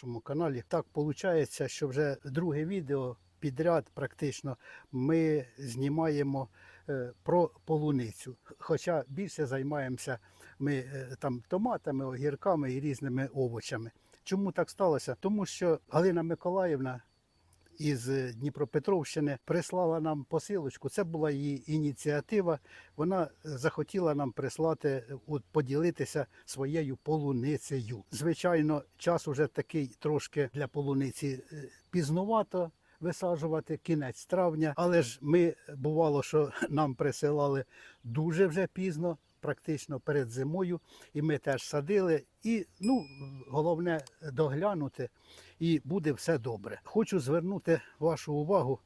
нашому каналі. Так виходить, що вже друге відео підряд практично ми знімаємо е, про полуницю. Хоча більше займаємося ми е, там томатами, огірками і різними овочами. Чому так сталося? Тому що Галина Миколаївна із Дніпропетровщини прислала нам посилочку. Це була її ініціатива. Вона захотіла нам прислати, поділитися своєю полуницею. Звичайно, час уже такий трошки для полуниці е, пізнувато. Висаджувати кінець травня, але ж ми бувало, що нам присилали дуже вже пізно, практично перед зимою, і ми теж садили. І ну головне доглянути, і буде все добре. Хочу звернути вашу увагу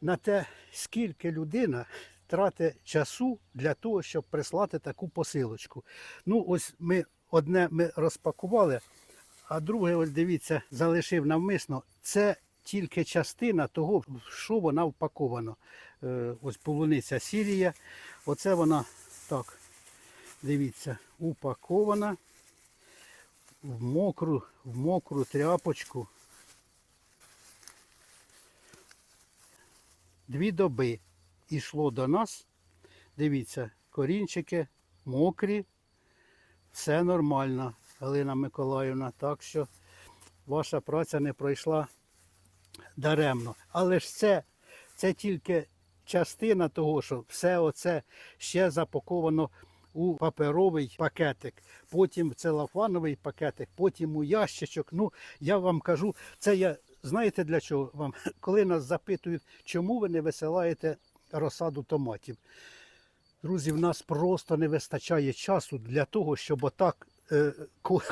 на те, скільки людина тратить часу для того, щоб прислати таку посилочку. Ну, ось ми одне ми розпакували, а друге, ось дивіться, залишив навмисно. Це тільки частина того, що вона впакована. Е, Ось полуниця Сірія. Оце вона так, дивіться, упакована в мокру, в мокру тряпочку. Дві доби йшло до нас. Дивіться, корінчики мокрі, все нормально, Галина Миколаївна. Так що ваша праця не пройшла даремно. Але ж це, це тільки частина того, що все оце ще запаковано у паперовий пакетик, потім в целофановий пакетик, потім у ящичок. Ну, я вам кажу, це я знаєте для чого вам? Коли нас запитують, чому ви не висилаєте розсаду томатів. Друзі, в нас просто не вистачає часу для того, щоб отак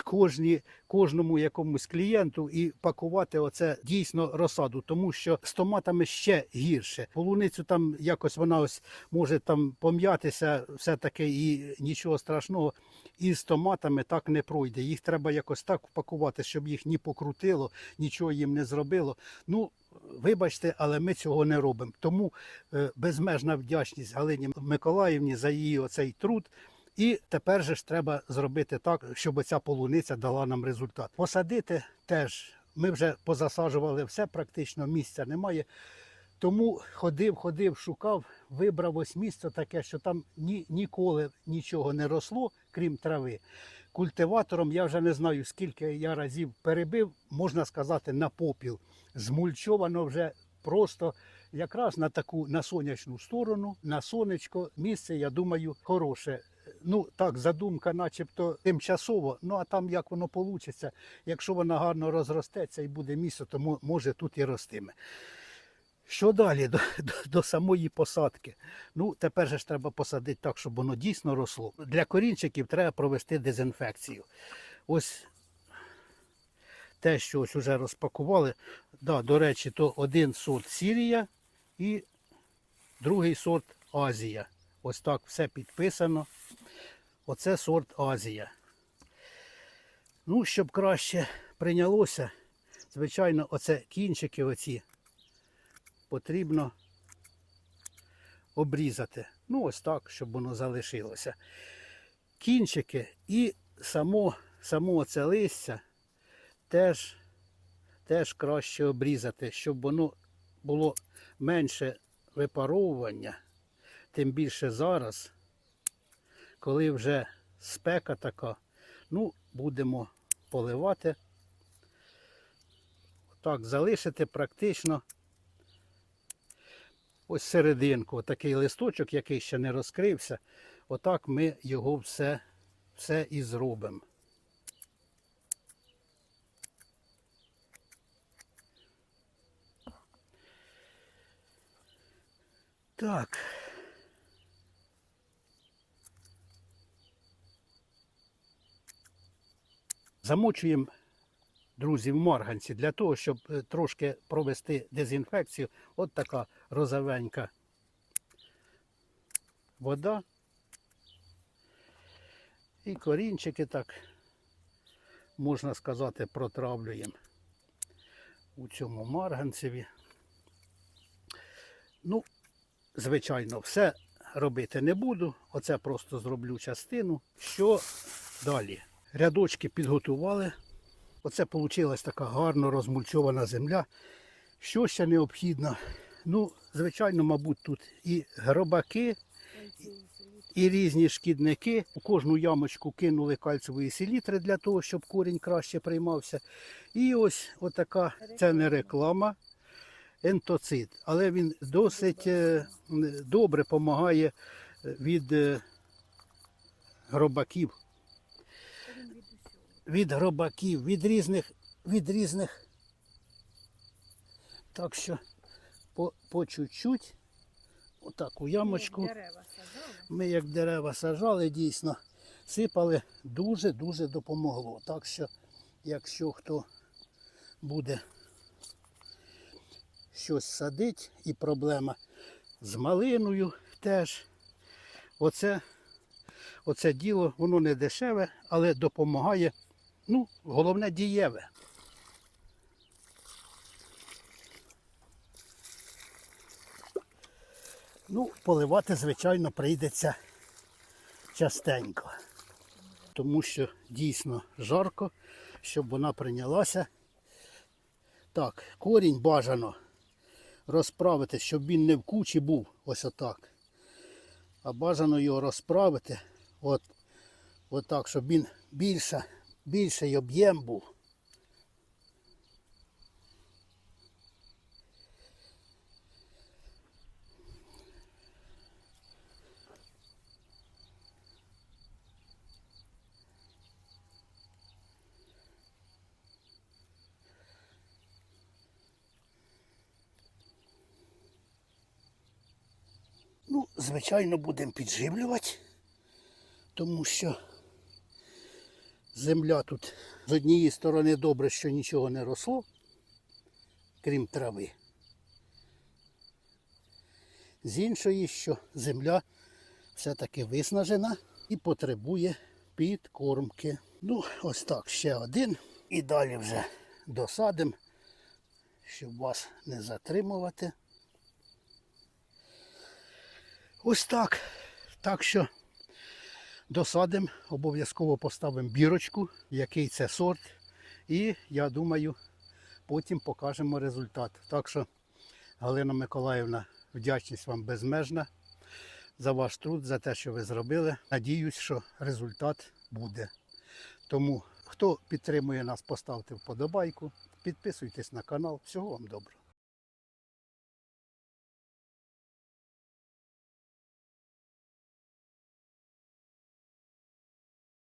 кожні, кожному якомусь клієнту і пакувати оце дійсно розсаду, тому що з томатами ще гірше. Полуницю там якось вона ось може там пом'ятися, все таки і нічого страшного. І з томатами так не пройде. Їх треба якось так впакувати, щоб їх ні покрутило, нічого їм не зробило. Ну, вибачте, але ми цього не робимо. Тому е, безмежна вдячність Галині Миколаївні за її оцей труд. І тепер же ж треба зробити так, щоб ця полуниця дала нам результат. Посадити теж ми вже позасаджували все, практично місця немає. Тому ходив, ходив, шукав, вибрав ось місце таке, що там ні, ніколи нічого не росло, крім трави. Культиватором я вже не знаю, скільки я разів перебив, можна сказати, на попіл. Змульчовано вже просто якраз на таку на сонячну сторону, на сонечко. Місце, я думаю, хороше. Ну так, задумка, начебто тимчасово. Ну а там як воно вийде, якщо вона гарно розростеться і буде місце, то може тут і ростиме. Що далі до, до, до самої посадки? Ну, тепер же ж треба посадити так, щоб воно дійсно росло. Для корінчиків треба провести дезінфекцію. Ось те, що ось уже розпакували. Да, до речі, то один сорт Сірія і другий сорт Азія. Ось так все підписано. Оце сорт Азія. Ну, щоб краще прийнялося, звичайно, оце кінчики оці потрібно обрізати. Ну, ось так, щоб воно залишилося. Кінчики і само, само це листя теж, теж краще обрізати, щоб воно було менше випаровування. Тим більше зараз, коли вже спека така, ну, будемо поливати. Так, залишити практично ось серединку, такий листочок, який ще не розкрився. Отак ми його все, все і зробимо. Так. Замочуємо, друзі, в марганці для того, щоб е, трошки провести дезінфекцію. От така розовенька вода. І корінчики так, можна сказати, протравлюємо у цьому марганцеві. Ну, звичайно, все робити не буду. Оце просто зроблю частину. Що далі? Рядочки підготували. Оце вийшла така гарно розмульчована земля. Що ще необхідно? Ну, звичайно, мабуть, тут і гробаки, і різні шкідники. У кожну ямочку кинули кальцевої селітри для того, щоб корінь краще приймався. І ось отака, це не реклама, ентоцит. Але він досить е, добре допомагає від е, гробаків. Від гробаків, від різних, від різних. Так що по, по чуть-чуть, отак у ямочку. Ми як дерева сажали, дійсно сипали, дуже-дуже допомогло. Так що, якщо хто буде щось садить і проблема з малиною теж, оце, оце діло, воно не дешеве, але допомагає, ну, головне дієве. Ну, поливати, звичайно, прийдеться частенько. Тому що дійсно жарко, щоб вона прийнялася. Так, корінь бажано розправити, щоб він не в кучі був ось отак. А бажано його розправити от, отак, щоб він більше, більший об'єм був. Ну, звичайно, будемо підживлювати, тому що земля тут з однієї сторони добре, що нічого не росло, крім трави. З іншої, що земля все-таки виснажена і потребує підкормки. Ну, ось так, ще один. І далі вже досадимо, щоб вас не затримувати. Ось так. Так що досадимо, обов'язково поставимо бірочку, який це сорт. І я думаю, потім покажемо результат. Так що, Галина Миколаївна, вдячність вам безмежна за ваш труд, за те, що ви зробили. Надіюсь, що результат буде. Тому, хто підтримує нас, поставте вподобайку, підписуйтесь на канал. Всього вам доброго.